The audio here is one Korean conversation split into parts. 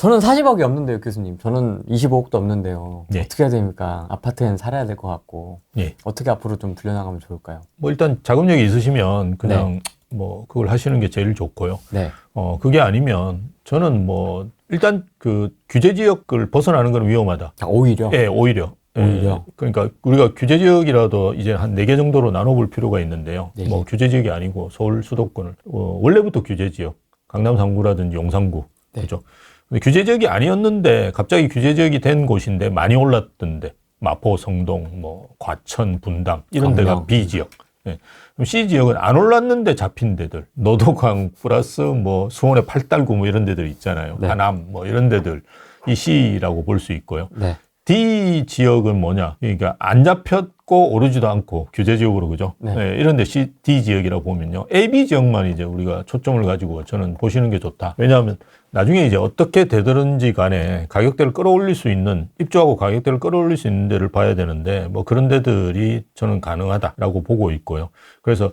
저는 40억이 없는데요, 교수님. 저는 25억도 없는데요. 네. 어떻게 해야 됩니까? 아파트엔 살아야 될 것 같고. 예. 어떻게 앞으로 좀 불려나가면 좋을까요? 뭐 일단 자금력이 있으시면 그냥 뭐 그걸 하시는 게 제일 좋고요. 네. 어, 그게 아니면 저는 뭐 일단 그 규제 지역을 벗어나는 건 위험하다. 아, 오히려. 예, 오히려. 예, 오히려. 그러니까 우리가 규제 지역이라도 이제 한 네 개 정도로 나눠볼 필요가 있는데요. 네 개. 뭐 규제 지역이 아니고 서울 수도권을 어, 원래부터 규제 지역, 강남 3구라든지 용산구 네. 그죠. 규제 지역이 아니었는데 갑자기 규제 지역이 된 곳인데 많이 올랐던데 마포, 성동, 뭐 과천, 분당 이런 데가. B 지역. 예. 그럼 C 지역은 안 올랐는데 잡힌 데들, 노도강 플러스 뭐 수원의 팔달구 뭐 이런 데들 있잖아요. 네. 하남 뭐 이런 데들 이 C라고 볼 수 있고요. 네. D 지역은 뭐냐? 그러니까 안 잡혔고 오르지도 않고 규제 지역으로 그죠? 네. 네, 이런데 C, D 지역이라고 보면요. A, B 지역만 이제 우리가 초점을 가지고 저는 보시는 게 좋다. 왜냐하면 나중에 이제 어떻게 되든지 간에 가격대를 끌어올릴 수 있는 입주하고 가격대를 끌어올릴 수 있는 데를 봐야 되는데 뭐 그런 데들이 저는 가능하다라고 보고 있고요. 그래서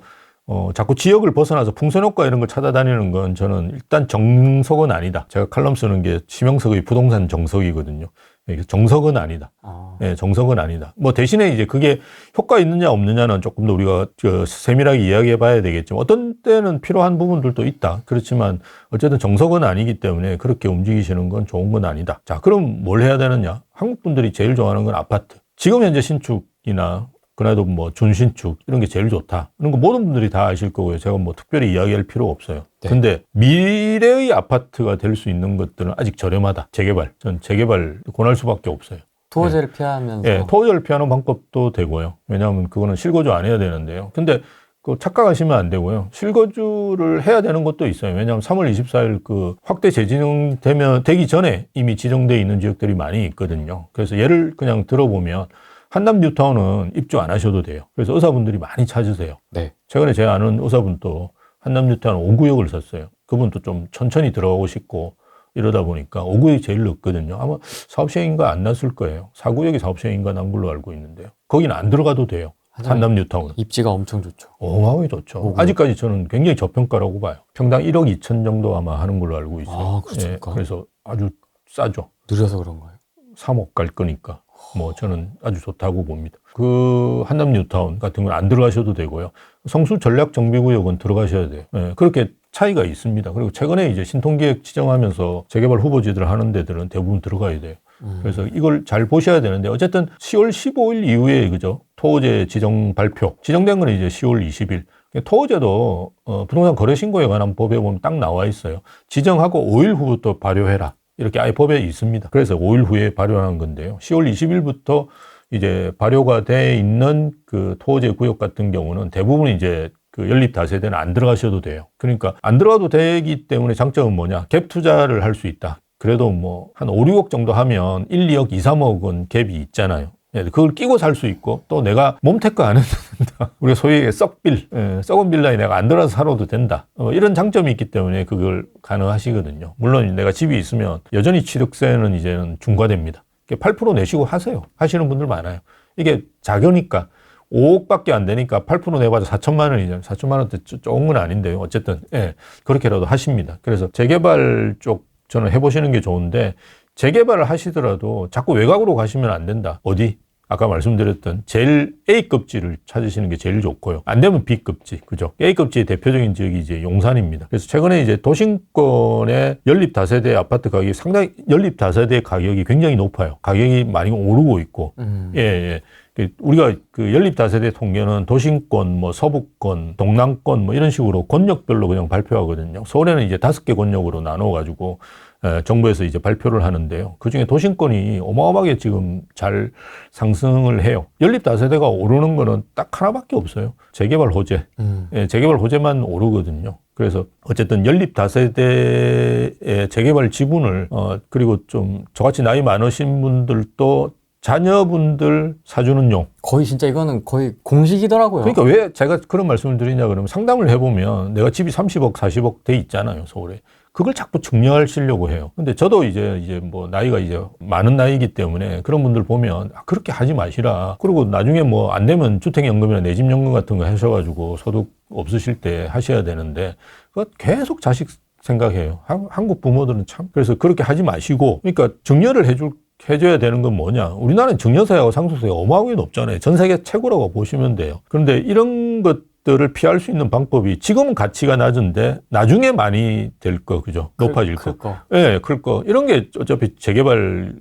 어, 자꾸 지역을 벗어나서 풍선 효과 이런 걸 찾아다니는 건 저는 일단 정석은 아니다. 제가 칼럼 쓰는 게 심영석의 부동산 정석이거든요. 이게 정석은 아니다. 아, 예, 정석은 아니다. 뭐 대신에 이제 그게 효과 있느냐 없느냐는 조금 더 우리가 저 세밀하게 이야기해 봐야 되겠지만 어떤 때는 필요한 부분들도 있다. 그렇지만 어쨌든 정석은 아니기 때문에 그렇게 움직이시는 건 좋은 건 아니다. 자, 그럼 뭘 해야 되느냐? 한국 분들이 제일 좋아하는 건 아파트. 지금 현재 신축이나 그래도 뭐 준신축 이런 게 제일 좋다. 이런 거 모든 분들이 다 아실 거고요. 제가 뭐 특별히 이야기할 필요 없어요. 네. 근데 미래의 아파트가 될 수 있는 것들은 아직 저렴하다. 재개발. 전 재개발 권할 수밖에 없어요. 토호제를 피하면서. 예, 토지를 피하는 방법도 되고요. 왜냐하면 그거는 실거주 안 해야 되는데요. 근데 그 착각하시면 안 되고요. 실거주를 해야 되는 것도 있어요. 왜냐하면 3월 24일 그 확대 재진행되면 되기 전에 이미 지정돼 있는 지역들이 많이 있거든요. 그래서 예를 그냥 들어보면 한남 뉴타운은 입주 안 하셔도 돼요. 그래서 의사분들이 많이 찾으세요. 네. 최근에 제가 아는 의사분도 한남 뉴타운 5구역을 샀어요. 그분도 좀 천천히 들어가고 싶고 이러다 보니까 5구역이 제일 높거든요. 아마 사업 시행인가 안 났을 거예요. 4구역이 사업 시행인가 난 걸로 알고 있는데요. 거기는 안 들어가도 돼요. 한남 뉴타운은. 입지가 엄청 좋죠. 어마어마하게 좋죠. 오구역. 아직까지 저는 굉장히 저평가라고 봐요. 평당 1억 2천 정도 아마 하는 걸로 알고 있어요. 아, 그렇습니까? 예, 그래서 아주 싸죠. 느려서 그런가요? 3억 갈 거니까. 뭐 저는 아주 좋다고 봅니다. 그 한남 뉴타운 같은 건 안 들어가셔도 되고요. 성수 전략 정비구역은 들어가셔야 돼요. 예, 그렇게 차이가 있습니다. 그리고 최근에 이제 신통기획 지정하면서 재개발 후보지들 하는 데들은 대부분 들어가야 돼요. 음. 그래서 이걸 잘 보셔야 되는데 어쨌든 10월 15일 이후에 그죠 토호제 지정 발표 지정된 거는 이제 10월 20일 토호제도 어, 부동산 거래 신고에 관한 법에 보면 딱 나와 있어요 지정하고 5일 후부터 발효해라 이렇게 아예 법에 있습니다 그래서 5일 후에 발효하는 건데요 10월 20일부터 이제 발효가 돼 있는 그 토호제 구역 같은 경우는 대부분 이제 그 연립 다세대는 안 들어가셔도 돼요. 그러니까 안 들어가도 되기 때문에 장점은 뭐냐? 갭 투자를 할 수 있다. 그래도 뭐 한 5, 6억 정도 하면 1, 2억, 2, 3억은 갭이 있잖아요. 예, 그걸 끼고 살 수 있고 또 내가 몸테크 안 해도 된다. 우리가 소위 썩빌, 예, 썩은 빌라에 내가 안 들어가서 살아도 된다. 어, 이런 장점이 있기 때문에 그걸 가능하시거든요. 물론 내가 집이 있으면 여전히 취득세는 이제는 중과됩니다. 8% 내시고 하세요. 하시는 분들 많아요. 이게 작으니까 5억밖에 안 되니까 8% 내봐도 4천만 원이잖아요. 4천만 원대 조금 건 아닌데요. 어쨌든 예, 그렇게라도 하십니다. 그래서 재개발 쪽 저는 해보시는 게 좋은데 재개발을 하시더라도 자꾸 외곽으로 가시면 안 된다. 어디? 아까 말씀드렸던 제일 A급지를 찾으시는 게 제일 좋고요. 안 되면 B급지, 그죠? A급지의 대표적인 지역이 이제 용산입니다. 그래서 최근에 이제 도심권의 연립 다세대 아파트 가격이 상당히 연립 다세대 가격이 굉장히 높아요. 가격이 많이 오르고 있고, 음. 예, 예. 그 우리가 그 연립 다세대 통계는 도심권, 뭐 서북권, 동남권 뭐 이런 식으로 권역별로 그냥 발표하거든요. 서울에는 이제 다섯 개 권역으로 나눠 가지고 에, 정부에서 이제 발표를 하는데요. 그 중에 도심권이 어마어마하게 지금 잘 상승을 해요. 연립 다세대가 오르는 거는 딱 하나밖에 없어요. 재개발 호재. 음. 예, 재개발 호재만 오르거든요. 그래서 어쨌든 연립 다세대의 재개발 지분을 어 그리고 좀 저같이 나이 많으신 분들도 자녀분들 사주는 용. 거의 진짜 이거는 거의 공식이더라고요. 그러니까 왜 제가 그런 말씀을 드리냐 그러면 상담을 해보면 내가 집이 30억, 40억 돼 있잖아요, 서울에. 그걸 자꾸 증명하시려고 해요. 근데 저도 이제, 이제 뭐 나이가 이제 많은 나이기 때문에 그런 분들 보면 아, 그렇게 하지 마시라. 그리고 나중에 뭐 안 되면 주택연금이나 내 집 연금 같은 거 하셔가지고 소득 없으실 때 하셔야 되는데 그거 계속 자식 생각해요. 한, 한국 부모들은 참 그래서 그렇게 하지 마시고 그러니까 정렬을 해줄 해줘야 되는 건 뭐냐? 우리나라는 증여세하고 상속세가 어마어마하게 높잖아요. 전 세계 최고라고 보시면 돼요. 그런데 이런 것들을 피할 수 있는 방법이 지금은 가치가 낮은데 나중에 많이 될 거, 그죠? 높아질 거. 클 거. 예, 클 거. 이런 게 어차피 재개발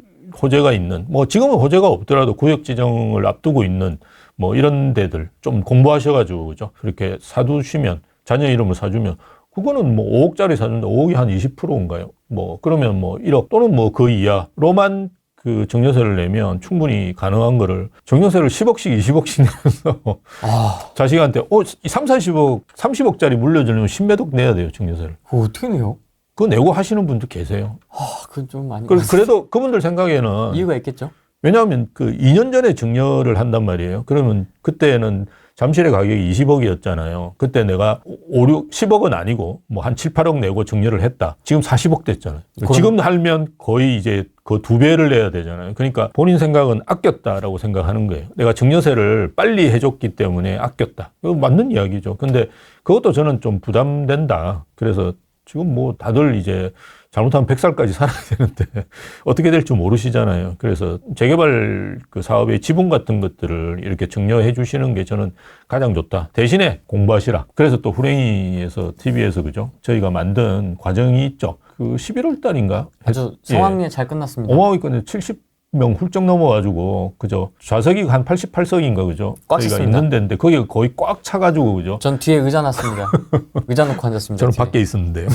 호재가 있는, 뭐 지금은 호재가 없더라도 구역 지정을 앞두고 있는 뭐 이런 데들 좀 공부하셔가지고, 그죠? 그렇게 사두시면, 자녀 이름을 사주면, 그거는 뭐 5억짜리 사준다. 5억이 한 20%인가요? 뭐, 그러면 뭐 1억 또는 뭐 그 이하로만 그 정려세를 내면 충분히 가능한 거를 정려세를 10억씩 20억씩 내면서 아, 자식한테 어, 3, 40억, 30억짜리 물려주려면 10매독 내야 돼요, 정려세를. 그거 어떻게 내요? 그거 내고 하시는 분도 계세요. 아, 그건 좀 많이. 그- 그래도 그분들 생각에는 이유가 있겠죠? 왜냐하면 그 2년 전에 증여를 한단 말이에요. 그러면 그때는 잠실의 가격이 20억이었잖아요. 그때 내가 5, 6, 10억은 아니고 뭐 한 7, 8억 내고 증여를 했다. 지금 40억 됐잖아요. 지금 하면 거의 이제 그 두 배를 내야 되잖아요. 그러니까 본인 생각은 아꼈다라고 생각하는 거예요. 내가 증여세를 빨리 해줬기 때문에 아꼈다. 이거 맞는 이야기죠. 근데 그것도 저는 좀 부담된다. 그래서 지금 뭐 다들 이제 잘못하면 100살까지 살아야 되는데 어떻게 될지 모르시잖아요. 그래서 재개발 그 사업의 지분 같은 것들을 이렇게 증여해 주시는 게 저는 가장 좋다. 대신에 공부하시라. 그래서 또 후랭이에서 TV에서 그죠? 저희가 만든 과정이 있죠. 그 11월 달인가? 아주 성황리에 잘 끝났습니다. 어마어마하게 70 명 훌쩍 넘어가지고 그죠? 좌석이 한 88석인가 그죠? 꽉 저희가 찼습니다. 있는 데인데 거기가 거의 꽉 차가지고 그죠? 전 뒤에 의자 놨습니다. 의자 놓고 앉았습니다. 저는. 밖에 있었는데요.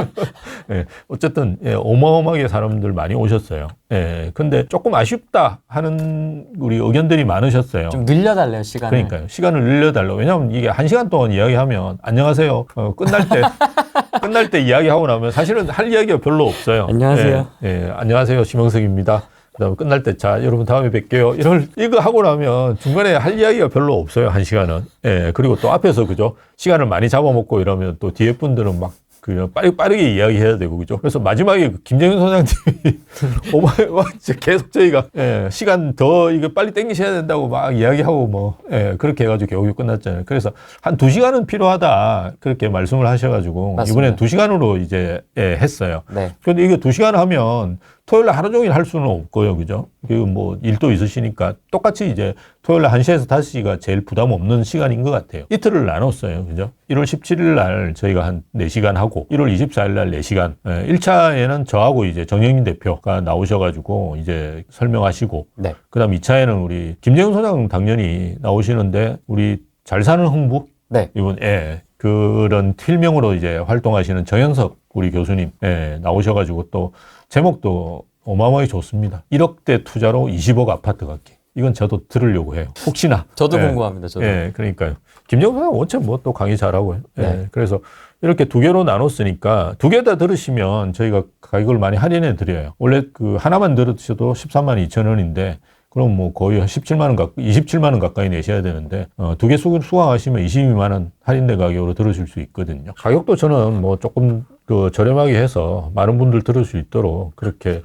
예, 어쨌든 예, 어마어마하게 사람들 많이 오셨어요. 예, 근데 조금 아쉽다 하는 우리 의견들이 많으셨어요. 좀 늘려달래요 시간을. 그러니까요. 시간을 늘려달라고. 왜냐하면 이게 한 시간 동안 이야기하면 안녕하세요. 어, 끝날 때 끝날 때 이야기하고 나면 사실은 할 이야기가 별로 없어요. 안녕하세요. 예, 예, 안녕하세요. 심영석입니다. 그다음에 끝날 때 자 여러분 다음에 뵐게요. 이걸 이거 하고 나면 중간에 할 이야기가 별로 없어요. 한 시간은. 예 그리고 또 앞에서 그죠 시간을 많이 잡아먹고 이러면 또 뒤에 분들은 막그 빠르게 빠르게 이야기해야 되고 그죠. 그래서 마지막에 그 김정현 소장님이 오마 와 진짜 계속 저희가 예, 시간 더 이거 빨리 땡기셔야 된다고 막 이야기하고 뭐 예, 그렇게 해가지고 겨우 끝났잖아요. 그래서 한 두 시간은 필요하다 그렇게 말씀을 하셔가지고 맞습니다. 이번에 두 시간으로 이제 예, 했어요. 네. 근데 이게 두 시간 하면 토요일 날 하루 종일 할 수는 없고요. 그죠? 그리고 뭐 일도 있으시니까 똑같이 이제 토요일 날 1시에서 5시가 제일 부담 없는 시간인 것 같아요. 이틀을 나눴어요. 그죠? 1월 17일 날 저희가 한 4시간 하고 1월 24일 날 4시간. 1차에는 저하고 이제 정영민 대표가 나오셔가지고 이제 설명하시고 네. 그 다음 2차에는 우리 김재훈 소장 당연히 나오시는데 우리 잘 사는 흥부 네. 이번 예 그런 필명으로 이제 활동하시는 정현석 우리 교수님 예 나오셔가지고 또 제목도 어마어마하게 좋습니다. 1억대 투자로 20억 아파트 갖기. 이건 저도 들으려고 해요. 혹시나. 저도 예. 궁금합니다. 저도. 예, 그러니까요. 김정은 사장 원체 뭐 또 강의 잘하고요. 예, 네. 그래서 이렇게 두 개로 나눴으니까 두 개 다 들으시면 저희가 가격을 많이 할인해 드려요. 원래 그 하나만 들으셔도 13만 2천 원인데 그럼 뭐 거의 한 17만 원 가까이, 27만 원 가까이 내셔야 되는데 어, 두 개 수강하시면 22만 원 할인된 가격으로 들으실 수 있거든요. 가격도 저는 뭐 조금 그 저렴하게 해서 많은 분들 들을 수 있도록 그렇게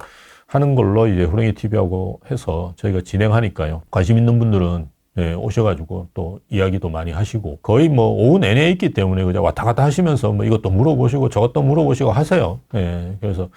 하는 걸로 이제 후랭이 TV하고 해서 저희가 진행하니까요. 관심 있는 분들은 예, 오셔가지고 또 이야기도 많이 하시고 거의 뭐 오후 내내 있기 때문에 그냥 왔다 갔다 하시면서 뭐 이것도 물어보시고 저것도 물어보시고 하세요. 예, 그래서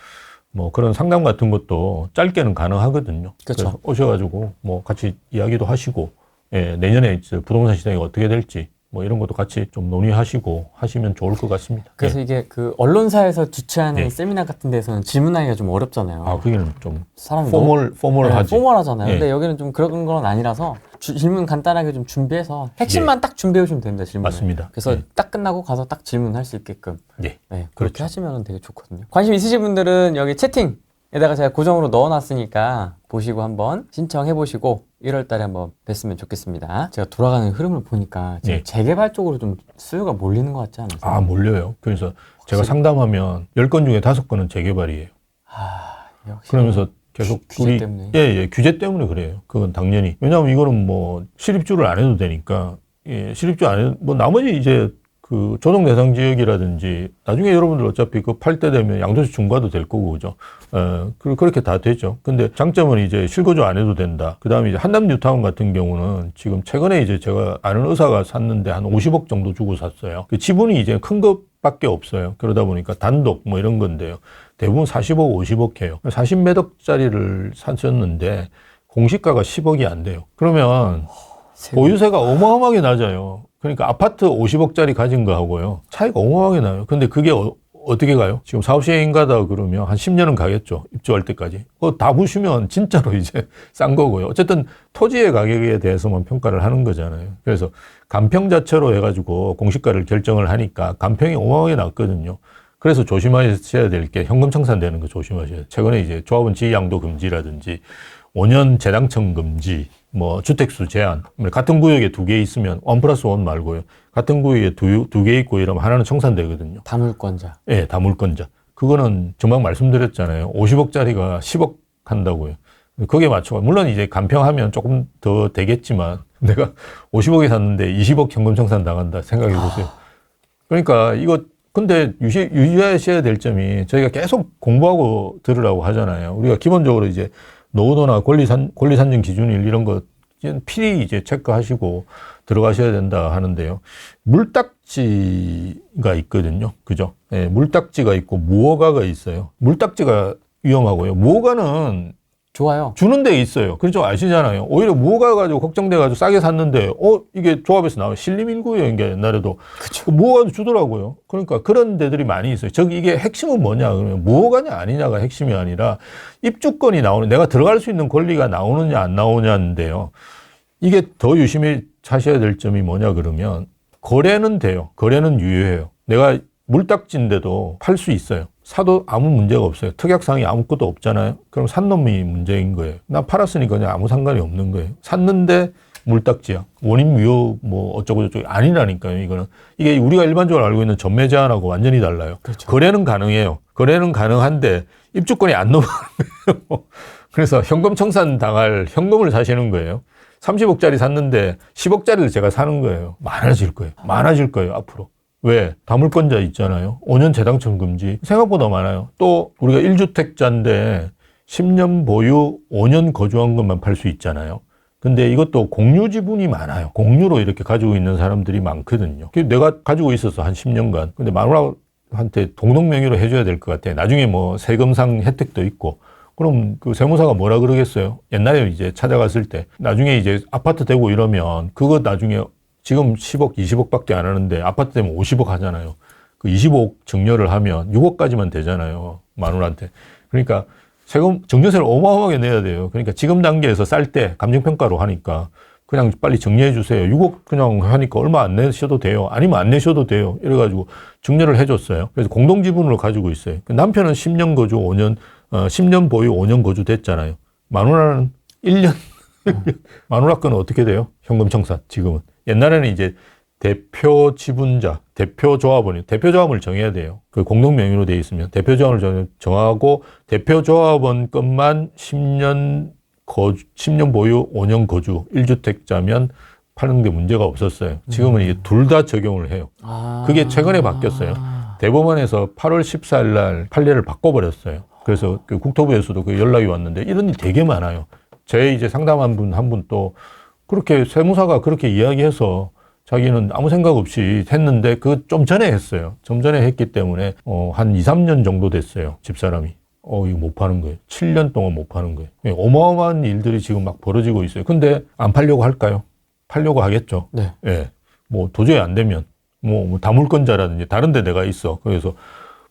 뭐 그런 상담 같은 것도 짧게는 가능하거든요. 그래서 오셔가지고 뭐 같이 이야기도 하시고 예, 내년에 부동산 시장이 어떻게 될지 뭐 이런 것도 같이 좀 논의하시고 하시면 좋을 것 같습니다. 그래서 이게 그 언론사에서 주최하는 네. 세미나 같은 데서는 질문하기가 좀 어렵잖아요. 아, 그게는 좀 사람이 포멀 포멀하지. 네, 포멀하잖아요. 예. 근데 여기는 좀 그런 건 아니라서 주- 질문 간단하게 좀 준비해서 핵심만 딱 준비해 오시면 됩니다. 질문. 예. 맞습니다. 그래서 예. 딱 끝나고 가서 딱 질문할 수 있게끔. 네. 네, 그렇게 그렇죠. 하시면 되게 좋거든요. 관심 있으신 분들은 여기 채팅 에다가 제가 고정으로 넣어놨으니까 보시고 한번 신청해 보시고 1월 달에 한번 뵀으면 좋겠습니다. 제가 돌아가는 흐름을 보니까 지금 네. 재개발 쪽으로 좀 수요가 몰리는 것 같지 않으세요? 아, 몰려요. 그래서 제가. 상담하면 10건 중에 5건은 재개발이에요. 아, 역시. 그러면서 계속 규- 규제 우리 때문에. 예, 예, 규제 때문에 그래요. 그건 당연히. 왜냐하면 이거는 뭐 실입주를 안 해도 되니까 예, 실입주 안 해도 뭐 나머지 이제 그 조정 대상 지역이라든지 나중에 여러분들 어차피 그 팔 때 되면 양도세 중과도 될 거고 그죠. 어, 그- 그렇게 다 되죠. 근데 장점은 이제 실거주 안 해도 된다. 그 다음에 이제 한남 뉴타운 같은 경우는 지금 최근에 이제 제가 아는 의사가 샀는데 한 50억 정도 주고 샀어요. 그 지분이 이제 큰것 50밖에 없어요. 그러다 보니까 단독 뭐 이런 건데요. 대부분 40억, 50억 해요. 40몇 억짜리를 샀었는데 공시가가 10억이 안 돼요. 그러면 보유세가 어마어마하게 낮아요. 그러니까 아파트 50억짜리 가진 거하고요. 차이가 어마어마하게 나요. 근데 그게 어, 떻게 가요? 지금 사업 시행 가다 그러면 한 10년은 가겠죠. 입주할 때까지. 그거 다 부시면 진짜로 이제 싼 거고요. 어쨌든 토지의 가격에 대해서만 평가를 하는 거잖아요. 그래서 간평 자체로 해가지고 공시가를 결정을 하니까 간평이 어마어마하게 낮거든요. 그래서 조심하셔야 될 게 현금 청산되는 거 조심하셔야 돼요. 최근에 이제 조합원 지양도 금지라든지 5년 재당청 금지, 뭐 주택수 제한, 뭐 같은 구역에 두 개 있으면 원 플러스 원 말고요. 같은 구역에 두 개 있고 이러면 하나는 청산되거든요. 다물권자. 예, 다물권자. 그거는 정말 말씀드렸잖아요. 50억짜리가 10억 한다고요. 거기에 맞춰. 물론 이제 간평하면 조금 더 되겠지만 내가 50억에 샀는데 20억 현금 청산 당한다 생각해 보세요. 그러니까 이거 근데 유시, 유의하셔야 될 점이 저희가 계속 공부하고 들으라고 하잖아요. 우리가 기본적으로 이제 노후도나 권리산, 권리산정 기준일 이런 거 필히 이제 체크하시고 들어가셔야 된다 하는데요. 물딱지가 있거든요. 그죠? 예, 물딱지가 있고 무허가가 있어요. 물딱지가 위험하고요. 무허가는 좋아요. 주는 데 있어요. 그렇죠. 아시잖아요. 오히려 무허가 가지고 걱정돼가지고 싸게 샀는데, 어, 이게 조합에서 나와. 신림일구예요. 이게 옛날에도. 그쵸. 무허가도 주더라고요. 그러니까 그런 데들이 많이 있어요. 저기 이게 핵심은 뭐냐. 그러면 무허가냐 아니냐가 핵심이 아니라 입주권이 나오는, 내가 들어갈 수 있는 권리가 나오느냐 안 나오냐인데요. 이게 더 유심히 하셔야 될 점이 뭐냐 그러면 거래는 돼요. 거래는 유효해요. 내가 물딱지인데도 팔 수 있어요. 사도 아무 문제가 없어요. 특약상이 아무것도 없잖아요. 그럼 산 놈이 문제인 거예요. 나 팔았으니까 그냥 아무 상관이 없는 거예요. 샀는데 물딱지야. 원인 무효 뭐 어쩌고 저쩌고 아니라니까요. 이거는 이게 우리가 일반적으로 알고 있는 전매 제한하고 완전히 달라요. 그렇죠. 거래는 가능해요. 거래는 가능한데 입주권이 안 넘어가는 거예요. 그래서 현금 청산 당할 현금을 사시는 거예요. 30억짜리 샀는데 10억짜리를 제가 사는 거예요. 많아질 거예요. 많아질 거예요, 앞으로. 왜? 다물권자 있잖아요. 5년 재당첨 금지. 생각보다 많아요. 또 우리가 1주택자인데 10년 보유, 5년 거주한 것만 팔 수 있잖아요. 근데 이것도 공유 지분이 많아요. 공유로 이렇게 가지고 있는 사람들이 많거든요. 내가 가지고 있었어, 한 10년간. 근데 마누라한테 동등명의로 해줘야 될 것 같아. 나중에 뭐 세금상 혜택도 있고. 그럼 그 세무사가 뭐라 그러겠어요? 옛날에 이제 찾아갔을 때 나중에 이제 아파트 되고 이러면 그거 나중에 지금 10억, 20억밖에 안 하는데 아파트 되면 50억 하잖아요. 그 25억 증여를 하면 6억까지만 되잖아요. 마누라한테. 그러니까 세금 정년세를 어마어마하게 내야 돼요. 그러니까 지금 단계에서 쌀 때 감정평가로 하니까 그냥 빨리 정리해 주세요. 6억 그냥 하니까 얼마 안 내셔도 돼요. 아니면 안 내셔도 돼요. 이래가지고 증여를 해줬어요. 그래서 공동 지분으로 가지고 있어요. 그 남편은 10년 거주, 5년, 어, 10년 보유, 5년 거주 됐잖아요. 마누라는 1년. 마누라 거는 어떻게 돼요? 현금 청산, 지금은. 옛날에는 이제 대표 지분자, 대표 조합원이 대표 조합을 정해야 돼요. 그 공동 명의로 돼 있으면 대표 조합을 정- 정하고 대표 조합원 것만 10년 거주, 10년 보유, 5년 거주, 1주택자면 파는 데 문제가 없었어요. 지금은 이게 둘다 적용을 해요. 아. 그게 최근에 바뀌었어요. 대법원에서 8월 14일 날 판례를 바꿔버렸어요. 그래서 그 국토부에서도 그 연락이 왔는데 이런 일 되게 많아요. 제 이제 상담한 분 한 분 또 그렇게 세무사가 그렇게 이야기해서 자기는 아무 생각 없이 했는데 그 좀 전에 했어요. 좀 전에 했기 때문에 어, 한 2, 3년 정도 됐어요. 집사람이. 어, 이거 못 파는 거예요. 7년 동안 못 파는 거예요. 예, 어마어마한 일들이 지금 막 벌어지고 있어요. 근데 안 팔려고 할까요? 팔려고 하겠죠. 네. 예. 뭐 도저히 안 되면 뭐, 뭐 다물건자라든지 다른 데 내가 있어. 그래서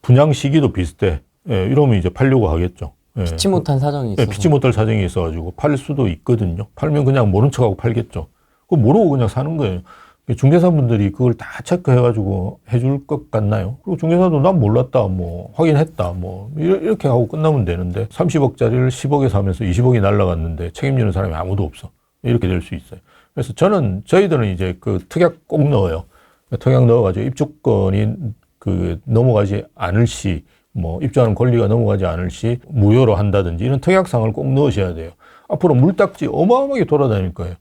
분양 시기도 비슷해. 예, 이러면 이제 팔려고 하겠죠. 예. 피치 못한 사정이 예, 있어서. 피치 못할 사정이 있어가지고 팔 수도 있거든요. 팔면 그냥 모른 척하고 팔겠죠. 그거 모르고 그냥 사는 거예요. 중개사분들이 그걸 다 체크해가지고 해줄 것 같나요? 그리고 중개사도 난 몰랐다, 뭐, 확인했다, 뭐, 이렇게 하고 끝나면 되는데, 30억짜리를 10억에 사면서 20억이 날라갔는데 책임지는 사람이 아무도 없어. 이렇게 될 수 있어요. 그래서 저는, 저희들은 이제 그 특약 꼭 넣어요. 특약 넣어가지고 입주권이 그 넘어가지 않을 시, 뭐, 입주하는 권리가 넘어가지 않을 시, 무효로 한다든지 이런 특약상을 꼭 넣으셔야 돼요. 앞으로 물딱지 어마어마하게 돌아다닐 거예요.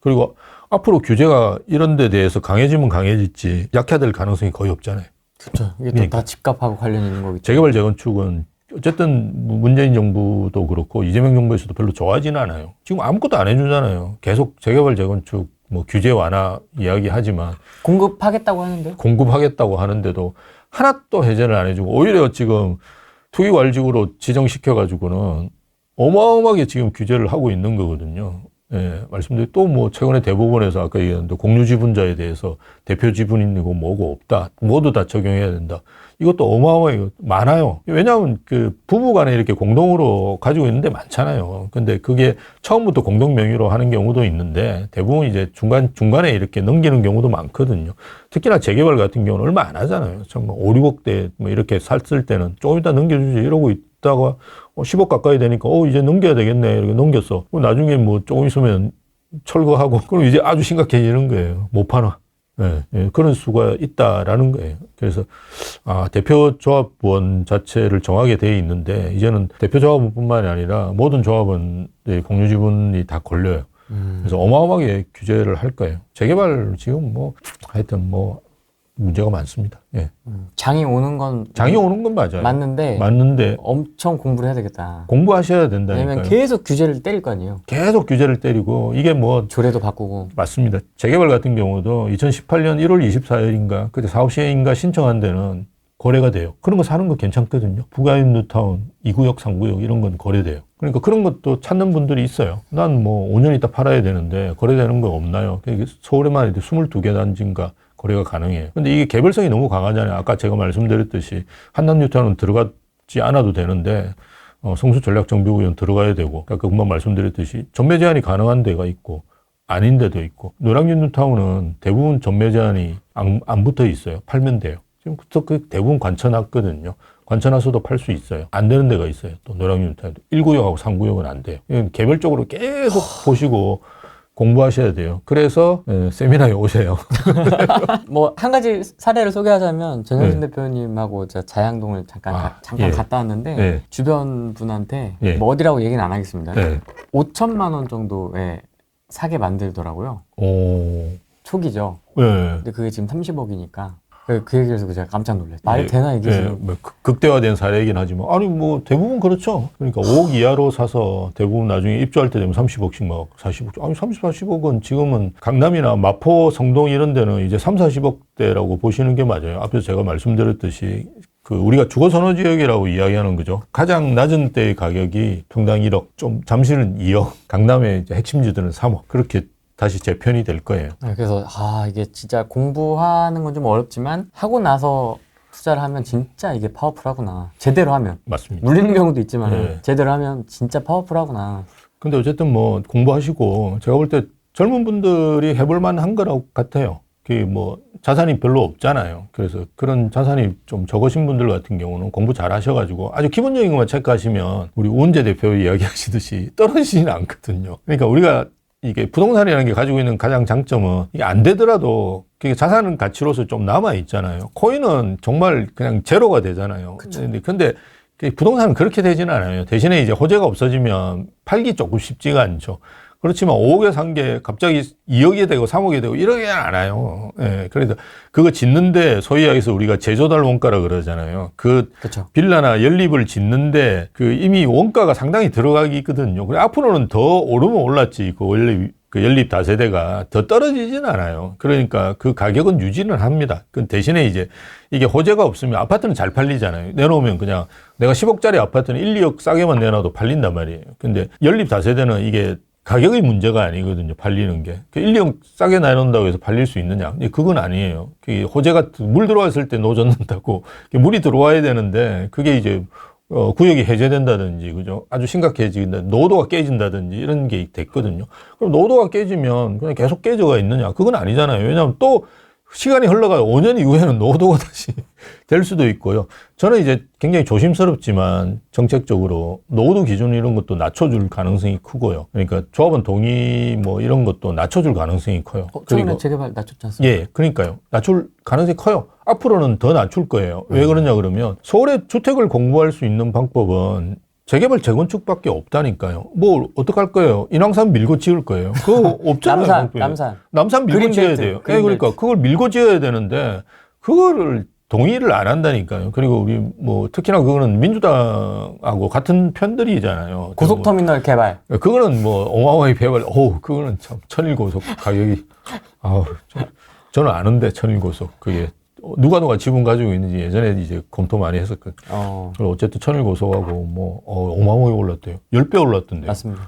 그리고 앞으로 규제가 이런 데 대해서 강해지면 강해질지 약화될 가능성이 거의 없잖아요. 그렇죠. 이게 또 그러니까. 다 집값하고 관련 있는 거겠죠. 재개발 재건축은 어쨌든 문재인 정부도 그렇고 이재명 정부에서도 별로 좋아하지는 않아요. 지금 아무것도 안 해주잖아요. 계속 재개발 재건축 뭐 규제 완화 이야기하지만 공급하겠다고 하는데 공급하겠다고 하는데도 하나도 해제를 안 해주고 오히려 지금 투기괄직으로 지정시켜가지고는 어마어마하게 지금 규제를 하고 있는 거거든요. 예, 말씀드린 또 뭐 최근에 대법원에서 아까 얘기했는데 공유 지분자에 대해서 대표 지분이고 뭐고 없다 모두 다 적용해야 된다. 이것도 어마어마하게 많아요. 왜냐하면 그 부부 간에 이렇게 공동으로 가지고 있는데 많잖아요. 근데 그게 처음부터 공동 명의로 하는 경우도 있는데 대부분 이제 중간 중간에 이렇게 넘기는 경우도 많거든요. 특히나 재개발 같은 경우는 얼마 안 하잖아요. 정말 5, 6억대 뭐 이렇게 샀을 때는 조금 이따 넘겨주지 이러고 있다가 어, 10억 가까이 되니까 어 이제 넘겨야 되겠네 이렇게 넘겼어. 나중에 뭐 조금 있으면 철거하고 그럼 이제 아주 심각해지는 거예요. 못 파나. 예, 예, 그런 수가 있다라는 거예요. 그래서 아, 대표 조합원 자체를 정하게 돼 있는데 이제는 대표 조합원뿐만이 아니라 모든 조합원 공유 지분이 다 걸려요. 그래서 어마어마하게 규제를 할 거예요. 재개발 지금 뭐 하여튼 뭐 문제가 많습니다. 예. 음, 장이 오는 건 장이 오는 건 맞아요. 맞는데 맞는데 엄청 공부를 해야 되겠다. 공부하셔야 된다니까요. 왜냐면 계속 규제를 때릴 거 아니에요. 계속 규제를 때리고 이게 뭐 조례도 바꾸고. 맞습니다. 재개발 같은 경우도 2018년 1월 24일인가 그때 사업 시행인가 신청한 데는 거래가 돼요. 그런 거 사는 거 괜찮거든요. 부가인 뉴타운 2구역, 3구역 이런 건 거래돼요. 그러니까 그런 것도 찾는 분들이 있어요. 난 뭐 5년 있다 팔아야 되는데 거래되는 거 없나요? 이게 서울에만 해도 22개 단지인가 거래가 가능해요. 근데 이게 개별성이 너무 강하잖아요. 아까 제가 말씀드렸듯이 한남 뉴타운은 들어가지 않아도 되는데 어, 성수 전략 정비구역 들어가야 되고 아까 금방 말씀드렸듯이 전매 제한이 가능한 데가 있고 아닌 데도 있고 노량진 뉴타운은 대부분 전매 제한이 안, 안 붙어 있어요. 팔면 돼요. 지금부터 그 대부분 관쳐놨거든요. 관쳐놔서도 팔 수 있어요. 안 되는 데가 있어요. 또 노량진 뉴타운도 1구역하고 3구역은 안 돼요. 개별적으로 계속 보시고 공부하셔야 돼요. 그래서 예, 세미나에 오세요. 뭐 한 가지 사례를 소개하자면 전현진 네. 대표님하고 제가 자양동을 잠깐 아, 가- 잠깐 예. 갔다 왔는데 예. 주변 분한테 예. 뭐 어디라고 얘기는 안 하겠습니다. 네. 5천만 원 정도에 사게 만들더라고요. 오. 초기죠. 예. 근데 그게 지금 30억이니까 그, 그 얘기를 해서 제가 깜짝 놀랐어요. 말이 예, 되나 이게 예, 지금? 뭐 극- 극대화된 사례이긴 하지만 아니 뭐 대부분 그렇죠. 그러니까 5억 이하로 사서 대부분 나중에 입주할 때 되면 30억씩 막 40억. 아니 30, 40억은 지금은 강남이나 마포, 성동 이런 데는 이제 3, 40억대라고 보시는 게 맞아요. 앞에서 제가 말씀드렸듯이 그 우리가 주거 선호 지역이라고 이야기하는 거죠. 가장 낮은 때의 가격이 평당 1억, 좀 잠실은 2억, 강남의 이제 핵심지들은 3억. 그렇게 다시 재편이 될 거예요. 네, 그래서 아 이게 진짜 공부하는 건 좀 어렵지만 하고 나서 투자를 하면 진짜 이게 파워풀하구나. 제대로 하면 맞습니다. 물리는 경우도 있지만 네. 제대로 하면 진짜 파워풀하구나. 근데 어쨌든 뭐 공부하시고 제가 볼 때 젊은 분들이 해볼 만한 거라고 같아요. 그뭐 자산이 별로 없잖아요. 그래서 그런 자산이 좀 적으신 분들 같은 경우는 공부 잘 하셔가지고 아주 기본적인 것만 체크하시면 우리 우은재 대표 이야기하시듯이 떨어지지는 않거든요. 그러니까 우리가 이게 부동산이라는 게 가지고 있는 가장 장점은 이게 안 되더라도 그게 자산 가치로서 좀 남아 있잖아요. 코인은 정말 그냥 제로가 되잖아요. 근데, 근데 그 부동산은 그렇게 되지는 않아요. 대신에 이제 호재가 없어지면 팔기 조금 쉽지가 않죠. 그렇지만 5억에 산 게 갑자기 2억이 되고 3억이 되고 이러지 않아요. 예. 그래서 그거 짓는데 소위 얘기해서 우리가 제조달 원가라 그러잖아요. 그 그렇죠. 빌라나 연립을 짓는데 그 이미 원가가 상당히 들어가기 있거든요. 그래 앞으로는 더 오르면 올랐지. 그 원래 그 연립 다세대가 더 떨어지진 않아요. 그러니까 그 가격은 유지는 합니다. 그 대신에 이제 이게 호재가 없으면 아파트는 잘 팔리잖아요. 내놓으면 그냥 내가 10억짜리 아파트는 1, 2억 싸게만 내놔도 팔린단 말이에요. 근데 연립 다세대는 이게 가격이 문제가 아니거든요. 팔리는 게. 그 1, 2억 싸게 내놓는다고 해서 팔릴 수 있느냐? 그건 아니에요. 그게 호재가 물 들어왔을 때 노젓는다고 물이 들어와야 되는데 그게 이제 어, 구역이 해제된다든지, 그죠? 아주 심각해진다, 노도가 깨진다든지 이런 게 됐거든요. 그럼 노도가 깨지면 그냥 계속 깨져가 있느냐? 그건 아니잖아요. 왜냐하면 또 시간이 흘러가요. 5년 이후에는 노도가 다시 될 수도 있고요. 저는 이제 굉장히 조심스럽지만 정책적으로 노도 기준 이런 것도 낮춰줄 가능성이 크고요. 그러니까 조합원 동의 뭐 이런 것도 낮춰줄 가능성이 커요. 어, 최근에 재개발 낮췄지 않습니까? 예, 그러니까요. 낮출 가능성이 커요. 앞으로는 더 낮출 거예요. 왜 그러냐 그러면 서울에 주택을 공부할 수 있는 방법은 재개발 재건축밖에 없다니까요. 뭐 어떡할 거예요? 인왕산 밀고 지을 거예요. 그거 없잖아요. 남산, 방법이. 남산. 남산 밀고 지어야 돼요. 예. 그러니까 그걸 밀고 지어야 되는데 그거를 동의를 안 한다니까요. 그리고 우리 뭐 특히나 그거는 민주당하고 같은 편들이잖아요. 고속터미널 개발. 뭐, 그거는 뭐 어마어마하게 배발. 오, 그거는 참 천일고속 가격이 아우 저, 저는 아는데 천일고속 그게 누가 누가 지분 가지고 있는지 예전에 이제 검토 많이 했었거든요. 어, 그리고 어쨌든 천일고속하고 뭐 어, 어마어마하게 올랐대요. 10배 올랐던데요. 맞습니다.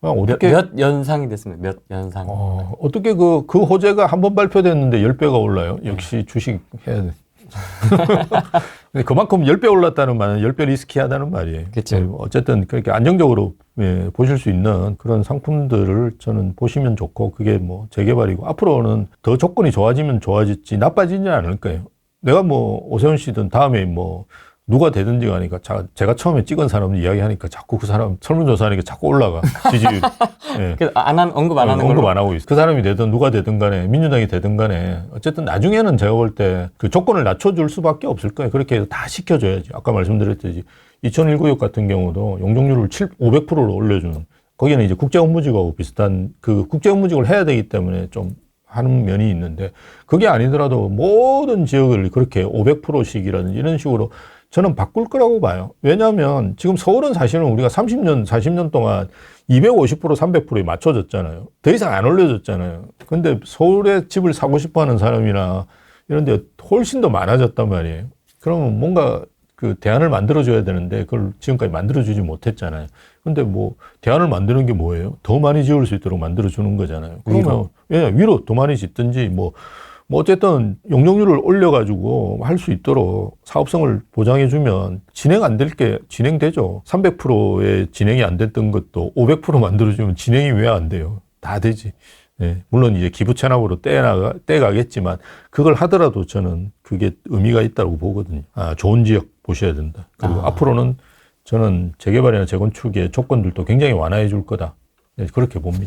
몇, 어떻게 몇 연상이 됐습니다. 몇 연상. 어, 어떻게 그, 그 호재가 한 번 발표됐는데 10배가 올라요? 역시 주식 해야 돼. 근데 그만큼 10배 올랐다는 말은 10배 리스키하다는 말이에요. 그쵸. 예, 어쨌든 그렇게 안정적으로 예, 보실 수 있는 그런 상품들을 저는 보시면 좋고 그게 뭐 재개발이고 앞으로는 더 조건이 좋아지면 좋아질지 나빠지지 않을 거예요. 내가 뭐 오세훈 씨든 다음에 뭐 누가 되든지 가니까 자, 제가 처음에 찍은 사람 이야기하니까 자꾸 그 사람 설문조사하니까 자꾸 올라가 지지율. 예. 그래서 안 한, 언급 안 하는 언급 걸로. 안 하고 있어. 그 사람이 되든 누가 되든 간에 민주당이 되든 간에 어쨌든 나중에는 제가 볼 때 그 조건을 낮춰줄 수밖에 없을 거예요. 그렇게 해서 다 시켜줘야지. 아까 말씀드렸듯이 2019육 같은 경우도 용적률을 7, 500%로 올려주는 거기는 이제 국제업무직하고 비슷한 그 국제업무직을 해야 되기 때문에 좀 하는 면이 있는데 그게 아니더라도 모든 지역을 그렇게 500%씩이라든지 이런 식으로 저는 바꿀 거라고 봐요. 왜냐하면 지금 서울은 사실은 우리가 30년, 40년 동안 250%, 300%에 맞춰졌잖아요. 더 이상 안 올려졌잖아요. 근데 서울에 집을 사고 싶어 하는 사람이나 이런 데 훨씬 더 많아졌단 말이에요. 그러면 뭔가 그 대안을 만들어줘야 되는데 그걸 지금까지 만들어주지 못했잖아요. 근데 뭐 대안을 만드는 게 뭐예요? 더 많이 지을 수 있도록 만들어주는 거잖아요. 그러면 위로. 예, 위로 더 많이 짓든지 뭐, 뭐 어쨌든 용적률을 올려가지고 할 수 있도록 사업성을 보장해주면 진행 안 될 게 진행되죠. 300%의 진행이 안 됐던 것도 500% 만들어주면 진행이 왜 안 돼요? 다 되지. 예, 물론 이제 기부 체납으로 떼나가, 떼가겠지만 그걸 하더라도 저는 그게 의미가 있다고 보거든요. 아, 좋은 지역 보셔야 된다. 그리고 아. 앞으로는 저는 재개발이나 재건축의 조건들도 굉장히 완화해 줄 거다. 네, 그렇게 봅니다.